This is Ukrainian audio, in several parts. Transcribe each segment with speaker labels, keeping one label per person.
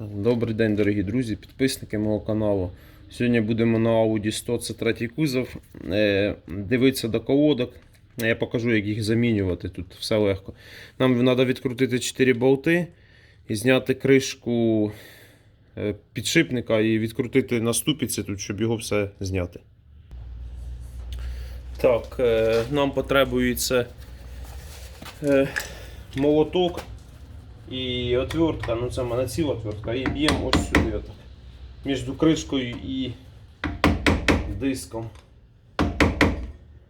Speaker 1: Добрий день, дорогі друзі, підписники мого каналу. Сьогодні будемо на Audi 100, це третій кузов. Е, Дивитися до колодок. Я покажу, як їх замінювати. Тут все легко. Нам треба відкрутити 4 болти і зняти кришку е, підшипника і відкрутити на ступіці тут, щоб його все зняти. Так, е, нам потребується молоток. І отвертка, ну це в мене ціла отвертка, і б'ємо ось сюди отак. Між кришкою і диском.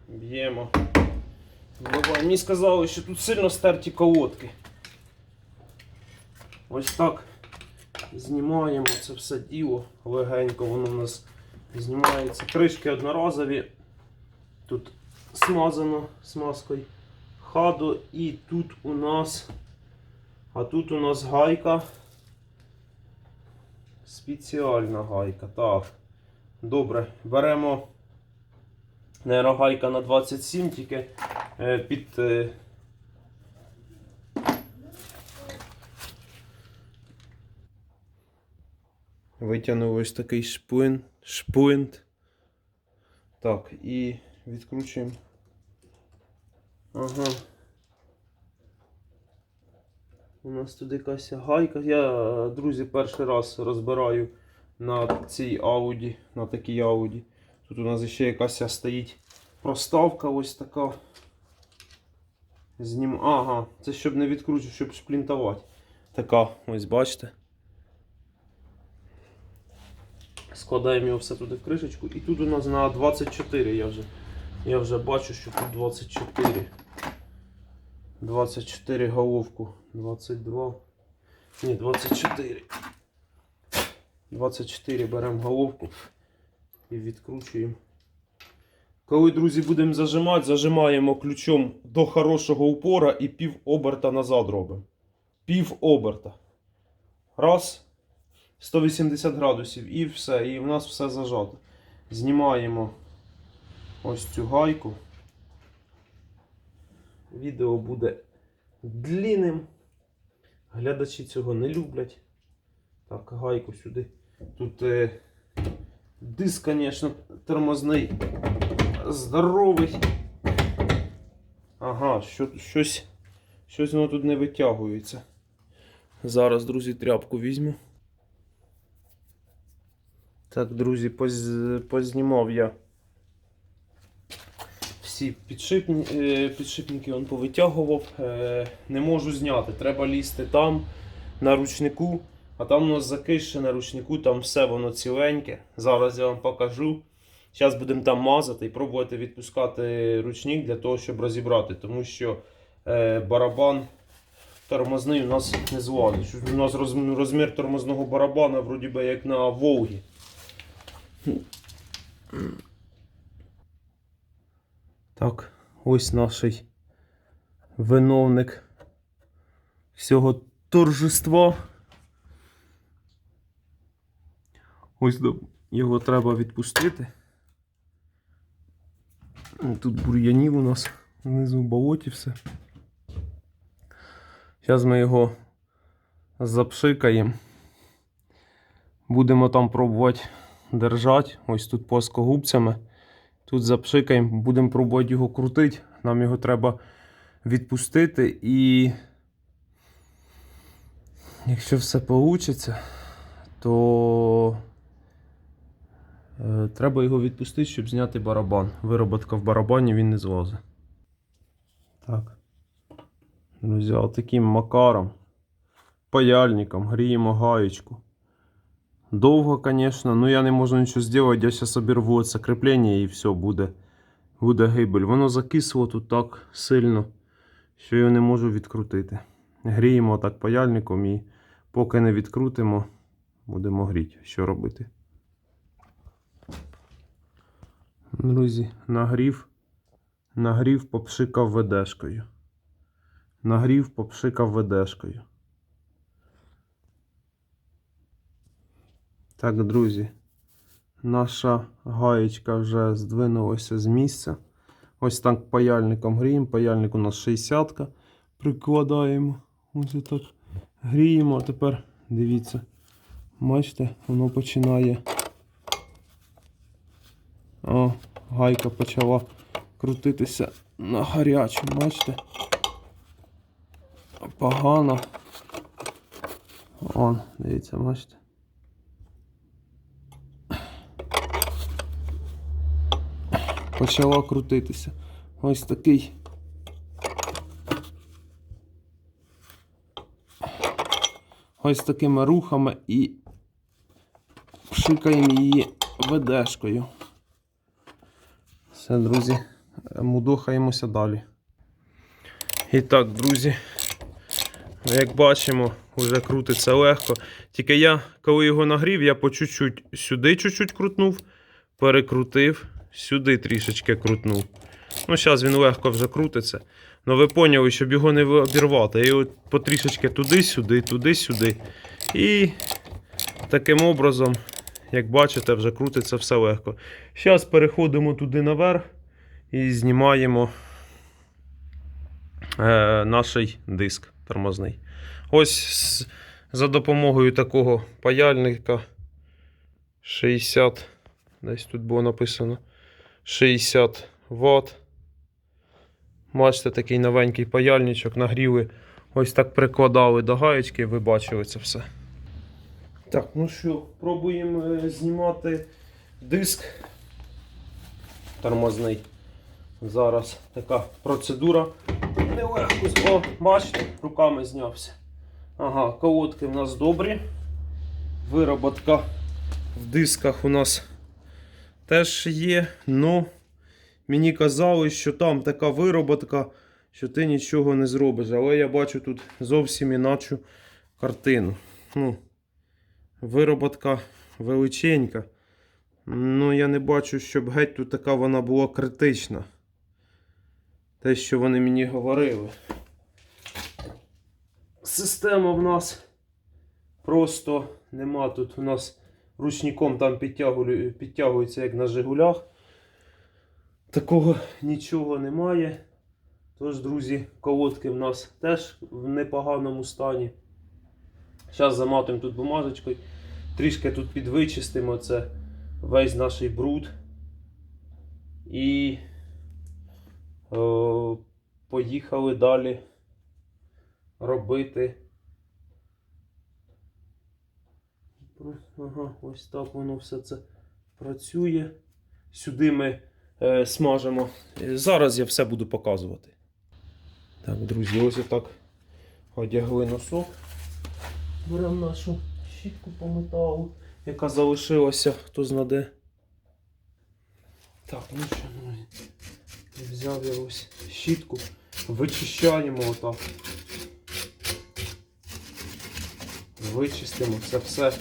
Speaker 1: Б'ємо. Мені сказали, що тут сильно стерті колодки. Ось так. Знімаємо це все діло легенько, воно у нас знімається. Кришки одноразові. Тут смазано смазкою хаду і тут у нас а тут у нас гайка. Спеціальна гайка. Так. Добре. Беремо наверно, гайка на 27 тільки е, під. Е, Витягнув ось такий шплин, шплинт. Так, і відкручуємо. Ага. У нас тут якась гайка. Я, друзі, перший раз розбираю на цій Audi, на такій Audi. Тут у нас ще якась стоїть проставка ось така. Знім... Ага, це щоб не відкручувати, щоб шплінтувати. Така, ось бачите. Складаємо його все туди в кришечку. І тут у нас на 24 я вже, я вже бачу, що тут 24. 24 головку. 22. Ні, 24. 24 беремо головку і відкручуємо. Коли, друзі, будемо зажимати, зажимаємо ключом до хорошого упора і пів оберта назад робимо. Пів оберта. Раз. 180 градусів і все. І в нас все зажато. Знімаємо ось цю гайку. Відео буде длинним. Глядачі цього не люблять. Так, гайку сюди. Тут е, диск, звісно, тормозний здоровий. Ага, що, щось, щось воно тут не витягується. Зараз, друзі, тряпку візьму. Так, друзі, поз, познімав я всі підшипні, е, підшипники он повитягував. Е, Не можу зняти. Треба лізти там на ручнику, а там у нас закише на ручнику, там все воно ціленьке. Зараз я вам покажу. Зараз будемо там мазати і пробувати відпускати ручник для того, щоб розібрати, тому що е, барабан тормозний у нас не. Що У нас роз- розмір тормозного барабана вроді би як на Волгі. Так, ось наш виновник всього торжества. Ось його треба відпустити. Тут бур'янів у нас внизу в болоті все. Зараз ми його запшикаємо. Будемо там пробувати держати. Ось тут плоскогубцями. Тут запшикаємо, будемо пробувати його крутити. Нам його треба відпустити і якщо все вийде, то е, треба його відпустити, щоб зняти барабан. Вироботка в барабані він не злазить. Так. Друзі, таким макаром, паяльником гріємо гаєчку. Довго, звісно, но я не можу нічого зробити. Я зараз обірву це кріплення і все, буде, буде гибель. Воно закисло тут так сильно, що я не можу відкрутити. Гріємо так паяльником і поки не відкрутимо, будемо гріти. Що робити? Друзі, нагрів, нагрів попшикав ведешкою. Нагрів попшикав ведешкою. Так, друзі, наша гаєчка вже здвинулася з місця. Ось так паяльником гріємо. Паяльник у нас 60 ка прикладаємо. Ось так гріємо. А тепер дивіться, Бачите, воно починає. О, гайка почала крутитися на гарячому, бачите? Погано. Он, дивіться, бачите. Почала крутитися. Ось такий. Ось такими рухами і шикаємо її ведешкою. Все, друзі, мудохаємося далі. І так, друзі, як бачимо, вже крутиться легко. Тільки я, коли його нагрів, я по чуть-чуть сюди чуть-чуть крутнув, перекрутив, сюди трішечки крутнув. Ну, зараз він легко вже крутиться. Ну ви поняли, щоб його не обірвати. Я його потрішечки туди-сюди, туди-сюди. І таким образом, як бачите, вже крутиться все легко. Зараз переходимо туди наверх і знімаємо е, наш диск тормозний. Ось за допомогою такого паяльника 60, десь тут було написано 60 Вт. Бачите, такий новенький паяльничок, нагріли, ось так прикладали до гаєчки, ви бачили це все. Так, ну що, пробуємо е, знімати диск тормозний. Зараз така процедура. Нелегко. О, бачите, руками знявся. Ага, колодки в нас добрі. Вироботка в дисках у нас теж є. Ну, мені казали, що там така вироботка, що ти нічого не зробиш. Але я бачу тут зовсім іначу картину. Ну, вироботка величенька. Ну, я не бачу, щоб геть тут така вона була критична. Те, що вони мені говорили. Система в нас просто нема. Тут у нас ручником там підтягує- підтягується, як на Жигулях. Такого нічого немає. Тож, друзі, колодки в нас теж в непоганому стані. Зараз заматуємо тут бумажечкою. Трішки тут підвичистимо це весь наш бруд. І о, поїхали далі робити. Ага, ось так воно все це працює. Сюди ми е, смажемо. Е, Зараз я все буду показувати. Так, друзі, ось отак одягли носок. Беремо нашу щітку по металу, яка залишилася, хто знаде. Так, ну що, друзі. Взяв я ось щітку, вичищаємо отак. Вичистимо це все.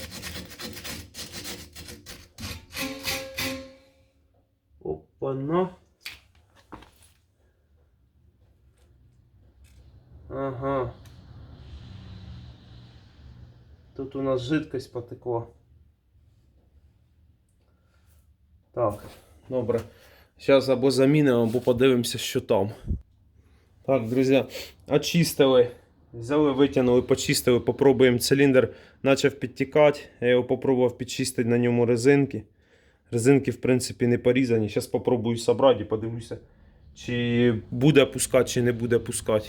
Speaker 1: Опа-на. Ага. Тут у нас жидкость потекла. Так, добре. Зараз або замінимо, або подивимося, що там. Так, друзі, очистили. Взяли, витягнули, почистили, попробуємо циліндр почав підтікати. Я його попробував підчистити на ньому резинки. Резинки, в принципі, не порізані. Зараз попробую собрати і подивлюся, чи буде пускати, чи не буде пускати.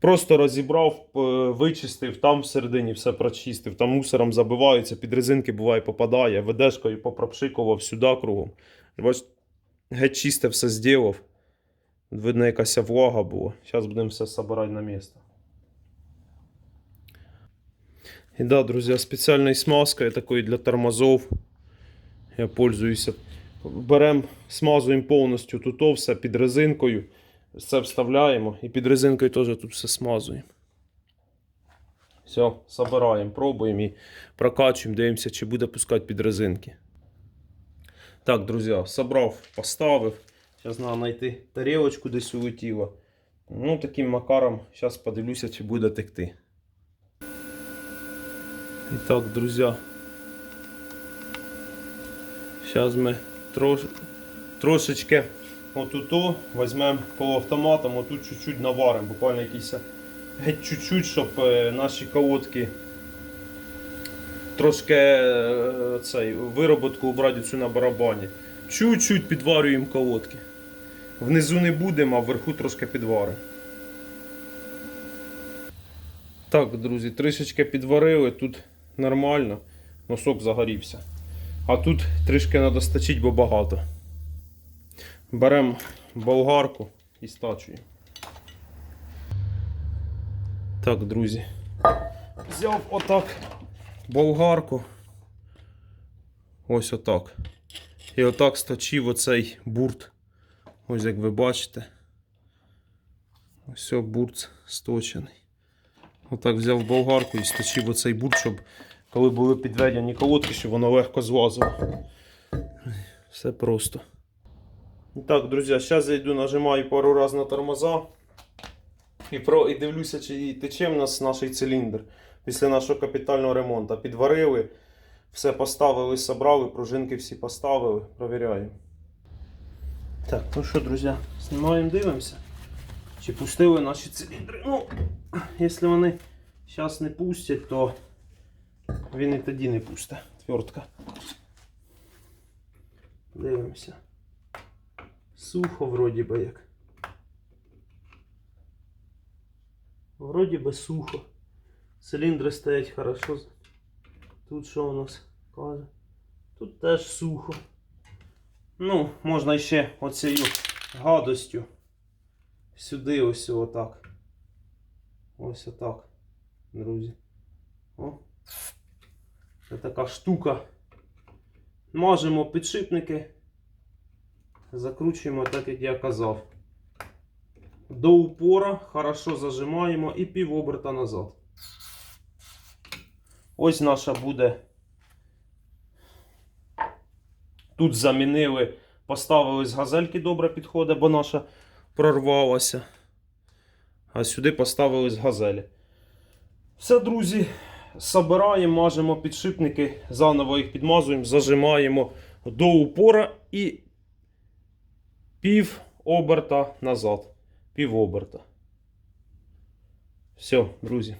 Speaker 1: Просто розібрав, е, вичистив, там всередині все прочистив, там мусором забиваються, під резинки буває попадає, ведешкою попропшикував сюди кругом. Бачите, геть чисте все зробив. Видно, якась влага була. Зараз будемо все збирати на місце. І да, друзі, спеціальною смазкою такою для тормозов. Я пользуюся. Беремо, смазуємо повністю тут все під резинкою. Все вставляємо і під резинкою теж тут все смазуємо. Все, собираємо, пробуємо і прокачуємо, дивимося, чи буде пускати під резинки. Так, друзі, собрав, поставив. Зараз треба знайти тарілочку десь улетіло. Ну, таким макаром, зараз подивлюся, чи буде текти. І так, друзі. Зараз ми трош... трошечки отуто візьмемо полуавтоматом, отут чуть-чуть наваримо, буквально якісь геть чуть-чуть, щоб е, наші колодки трошки е, цей, вироботку убрати цю на барабані. Чуть-чуть підварюємо колодки. Внизу не будемо, а вверху трошки підваримо. Так, друзі, трішечки підварили, тут нормально, носок загорівся. А тут трішки треба стачити, бо багато. Беремо болгарку і стачуємо. Так, друзі. Взяв отак болгарку. Ось отак. І отак сточив оцей бурт. Ось як ви бачите. Ось бурт сточений. Отак взяв болгарку і сточив оцей бурт, щоб коли були підведені колодки, щоб воно легко злазило. Все просто. Так, друзі, зараз я йду, нажимаю пару раз на тормоза. І, про, і дивлюся, чи тече в нас наш циліндр після нашого капітального ремонту. Підварили, все поставили, собрали, пружинки всі поставили, провіряємо. Так, ну що, друзі, знімаємо, дивимося. Чи пустили наші циліндри. Ну, якщо вони зараз не пустять, то він і тоді не пусте. Твертка. Дивимося. Сухо вроді би як. Вроді би сухо. Циліндри стоять хорошо. Тут що у нас каже? Тут теж сухо. Ну, можна ще оцією гадостю. Сюди ось отак. Ось отак, друзі. О. Це така штука. Мажемо підшипники. Закручуємо так, як я казав. До упора хорошо зажимаємо і пів оберта назад. Ось наша буде. Тут замінили, поставили з газельки добре підходить, бо наша прорвалася. А сюди поставили з газелі. Все, друзі, собираємо, мажемо підшипники, заново їх підмазуємо, зажимаємо до упора і пів оберта назад. Пів оберта. Все, друзі.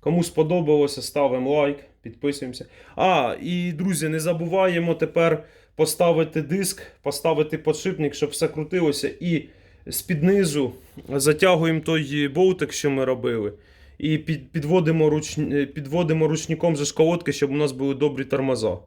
Speaker 1: Кому сподобалося, ставимо лайк, підписуємося. А, і, друзі, не забуваємо тепер поставити диск, поставити подшипник, щоб все крутилося. І з-під низу затягуємо той болтик, що ми робили. І під, підводимо, руч, підводимо ручником же школотки, щоб у нас були добрі тормоза.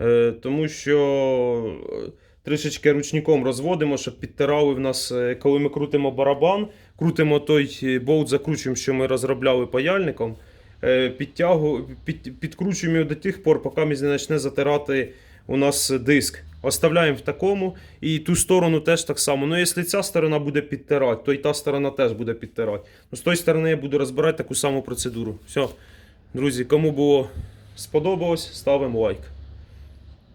Speaker 1: Е, тому що е, трішечки ручником розводимо, щоб підтирали в нас, е, коли ми крутимо барабан, крутимо той е, болт, закручуємо, що ми розробляли паяльником, е, підтягу, під, підкручуємо його до тих пор, поки ми не почне затирати у нас диск. Оставляємо в такому і ту сторону теж так само. Ну, якщо ця сторона буде підтирати, то і та сторона теж буде підтирати. Ну, з тої сторони я буду розбирати таку саму процедуру. Все, друзі, кому було сподобалось, ставимо лайк.